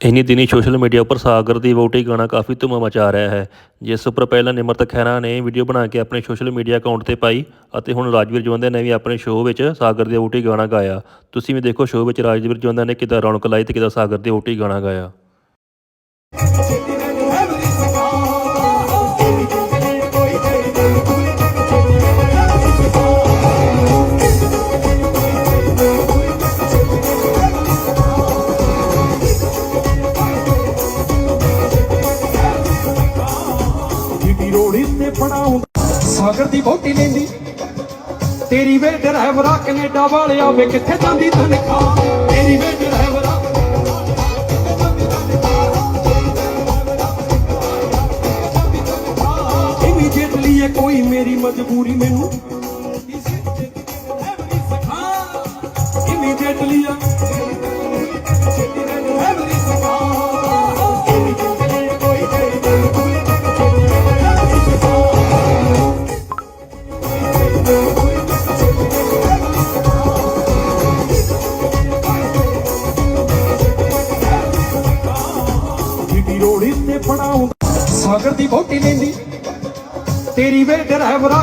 ਇੰਨੀ ਦਿਨੀ social media ਉੱਪਰ ਸਾਗਰ ਦੀ ਵੋਟੀ ਗਾਣਾ ਕਾਫੀ ਧੂਮ ਮਚਾ ਰਿਹਾ ਹੈ। ਜਿਸ ਉੱਪਰ ਪਹਿਲਾਂ ਨਿਮਰਤ ਖਹਿਰਾ ਨੇ ਵੀਡੀਓ ਬਣਾ ਕੇ ਆਪਣੇ ਸੋਸ਼ਲ ਮੀਡੀਆ ਅਕਾਊਂਟ ਤੇ ਪਾਈ ਅਤੇ ਹੁਣ ਰਾਜਵੀਰ ਜਵੰਦੇ ਨੇ ਵੀ ਆਪਣੇ ਸ਼ੋਅ ਵਿੱਚ ਸਾਗਰ ਦੀ ਵੋਟੀ ਗਾਣਾ ਗਾਇਆ। ਤੁਸੀਂ ਵੀ ਦੇਖੋ ਸ਼ੋਅ ਵਿੱਚ ਰਾਜਵੀਰ ਜਵੰਦਾ ਨੇ ਕਿੱਦਾਂ ਰੌਣਕ ਲਾਈ ਤੇ ਕਿੱਦਾਂ ਸਾਗਰ ਦੀ ਵੋਟੀ ਗਾਣਾ ਗਾਇਆ। ਜਿੱਡੀ ਰੋੜੀ ਤੇ ਪੜਾਉਂਦਾ ਸਾਗਰ ਦੀ ਬੋਟੀ ਲੈਂਦੀ। ਤੇਰੀ ਵੇ ਡਰਾਈਵਰਾ ਕੈਨੇਡਾ ਵਾਲਿਆ ਵੇ, ਕਿੱਥੇ ਜਾਂਦੀ ਤਨਖਾਹ? ਤੇਰੀ ਵੇ ਡਰਾਈਵਰਾ ਇਮੀਡੀਏਟਲੀ ਇਹ ਕੋਈ ਮੇਰੀ ਮਜਬੂਰੀ ਮੈਨੂੰ ਇਮੀਡੀਏਟਲੀ ਜਿੱਡੀ ਰੋੜੀ ਤੇ ਪੜਾਉਂਦਾ ਸਾਗਰ ਦੀ ਬੋਟੀ ਲੈਂਦੀ ਤੇਰੀ ਵੇ ਡਰਾਈਵਰਾ